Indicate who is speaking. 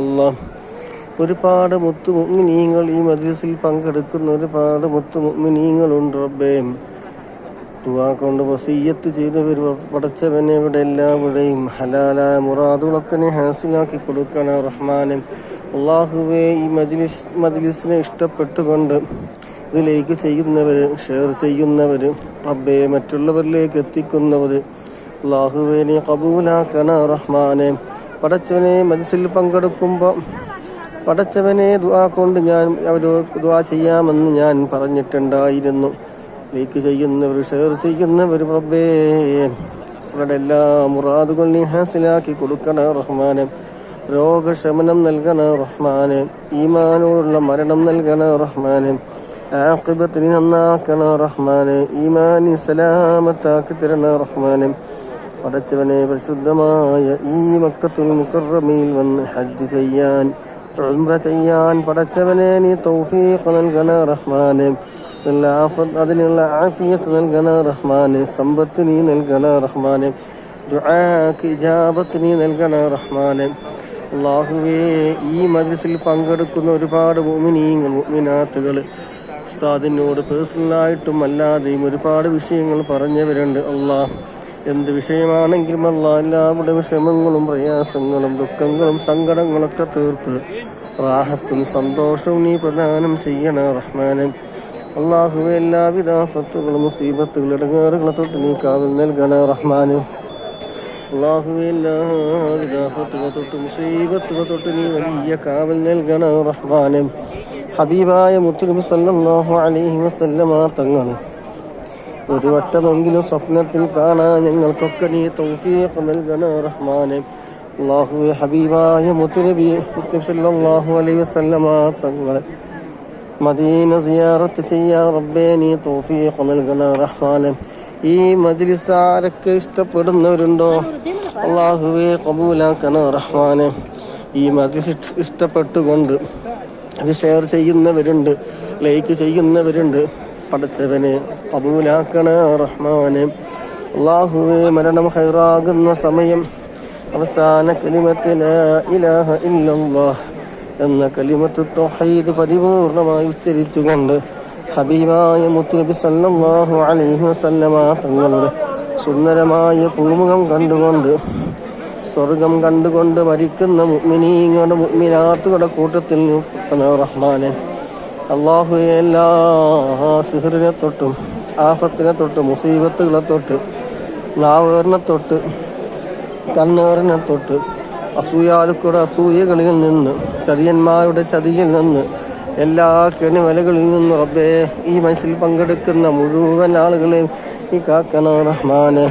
Speaker 1: അല്ലാഹ് ഒരുപാട് മുത്തു മുഗ്മിനീങ്ങൾ ഈ മദ്രസിൽ പങ്കെടുക്കുന്ന ഒരുപാട് മുത്തു മുഅ്മിനീങ്ങളുണ്ട് റബ്ബേ. ദുആ കൊണ്ട് വസീയത്ത് ചെയ്തവർ പടച്ചവനെ ഇവിടെ എല്ലാവരുടെയും ഹലാലായ മുറാദുകളൊക്കെ നീ ഹാസിലാക്കി കൊടുക്കണ റഹ്മാനെ. അള്ളാഹുവെ ഈ മജ്ലിസ് മജ്ലിസിനെ ഇഷ്ടപ്പെട്ടുകൊണ്ട് ഇതിലേക്ക് ചെയ്യുന്നവർ ഷെയർ ചെയ്യുന്നവർ റബ്ബെ മറ്റുള്ളവരിലേക്ക് എത്തിക്കുന്നവർ അള്ളാഹുവെ നീ കബൂലാക്കണ റഹ്മാനെ. പടച്ചവനെ മനസ്സിൽ പങ്കെടുക്കുമ്പോൾ പടച്ചവനെ ദുവാ കൊണ്ട് ഞാൻ അവരോട് ദുവാ ചെയ്യാമെന്ന് ഞാൻ പറഞ്ഞിട്ടുണ്ടായിരുന്നു. ലൈക്ക് ചെയ്യുന്നവർ ഷെയർ ചെയ്യുന്നവർ പ്രബേ അവരുടെ എല്ലാ മുറാദുകൾ നീ ഹാസിലാക്കി കൊടുക്കണ റഹ്മാനെ. രോഗശമനം നൽകണ റഹ്മാനെ. ഈമാനോടുള്ള മരണം നൽകണ റഹ്മാനെ. ആക്കിബത്തിന് നന്നാക്കണ റഹ്മാനെ. ഈമാനി സലാമത്താക്കി തരണ റഹ്മാനെ. പടച്ചവനെ പരിശുദ്ധമായ ഈ മക്കത്തുൽ മുക്കറമയിൽ വന്ന് ഹജ്ജ് ചെയ്യാൻ ഉംറ ചെയ്യാൻ പടച്ചവനെ നീ തൗഫീഖ് നൽകണ റഹ്മാനെ. നല്ല ആഫത്ത് അതിനുള്ള ആഫിയത്ത് നൽകണ റഹ്മാനെ. സമ്പത്ത് നീ നൽകണ റഹ്മാനെ. ദുആക്ക് നീ നൽകണ റഹ്മാനെ. അള്ളാഹുവേ ഈ മജ്ലിസിൽ പങ്കെടുക്കുന്ന ഒരുപാട് മുഅ്മിനീങ്ങൾ മുഅ്മിനാത്തുകൾ ഉസ്താദിനോട് പേഴ്സണലായിട്ടും അല്ലാതെയും ഒരുപാട് വിഷയങ്ങൾ പറഞ്ഞവരുണ്ട്. അള്ളാഹ് എന്ത് വിഷയമാണെങ്കിലും അല്ല എല്ലാവരുടെ വിഷമങ്ങളും പ്രയാസങ്ങളും ദുഃഖങ്ങളും സങ്കടങ്ങളൊക്കെ തീർത്ത് റാഹത്തും സന്തോഷവും നീ പ്രദാനം ചെയ്യണ റഹ്മാനൻ അള്ളാഹുവെ എല്ലാവിധ ഫത്തുകളും മുസീബത്തുകൾ ഇടങ്ങേറുകളും നീ കാവൽ നൽകണ റഹ്മാനും. അള്ളാഹുവെ എല്ലാവിധ ഫത്തുകളെ തൊട്ട് തൊട്ട് നീ വലിയ കാവൽ നൽകണ റഹ്മാനും. ഹബീബായ മുത്തുനബി സല്ലാഹു അലൈഹി വസല്ലമ തങ്ങൾ ഒരു വട്ടമെങ്കിലും സ്വപ്നത്തിൽ കാണാൻ ഞങ്ങൾക്കൊക്കെ നീ തൗഫീഖ് നൽകണ റഹ്മാനെ? അള്ളാഹു ഹബീബായ മുത്തുനബി മുത്തുസല്ലാഹു അലൈഹി വസല്ലമ തങ്ങളെ മദീന സിയാറത്ത് ചെയ്യാ റബ്ബേ നീ തൗഫീഖ് നൽകണ റഹ്മാനെ? ഈ മജ്ലിസ് ആരൊക്കെ ഇഷ്ടപ്പെടുന്നവരുണ്ടോ? അള്ളാഹുവെ കബൂലാക്കണ റഹ്മാനെ? ഈ മജ്ലിസ് ഇഷ്- ഇഷ്ടപ്പെട്ടുകൊണ്ട് അത് ഷെയർ ചെയ്യുന്നവരുണ്ട് ലൈക്ക് ചെയ്യുന്നവരുണ്ട്. പടച്ചവനെ കബൂലാക്കണ റഹ്മാന്. അള്ളാഹുവെ മരണം ഹൈറാകുന്ന സമയം. അവസാന കലിമത്ത് ലാ ഇലാഹ ഇല്ലല്ലാഹ് എന്ന കലിമത്ത് തൗഹീദ് പരിപൂർണമായി ഉച്ചരിച്ചുകൊണ്ട് ഹബീബായ മുത്തുനബി സല്ലല്ലാഹു അലൈഹി വസല്ലമ തങ്ങളുടെ സുന്ദരമായ പൂമുഖം കണ്ടുകൊണ്ട് സ്വർഗം കണ്ടുകൊണ്ട് മരിക്കുന്ന മുഗ്മിനീങ്ങളുടെ മുഅ്മിനാത്തുകളുടെ കൂട്ടത്തിൽ റഹ്മാനെ. അള്ളാഹു എല്ലാ സിഹറിനെ തൊട്ടും ആഫത്തിനെ തൊട്ട് മുസീബത്തുകളെ തൊട്ട് നാവേറിനെ തൊട്ട് കണ്ണേറിനെ തൊട്ട് അസൂയാലുക്കളുടെ അസൂയകളിൽ നിന്ന് ചതിയന്മാരുടെ ചതിയിൽ നിന്ന് എല്ലാ കെണിമലകളിൽ നിന്നും റബ്ബേ ഈ മനസ്സിൽ പങ്കെടുക്കുന്ന മുഴുവൻ ആളുകളെയും ഈ കാക്കണ റഹ്മാനെ.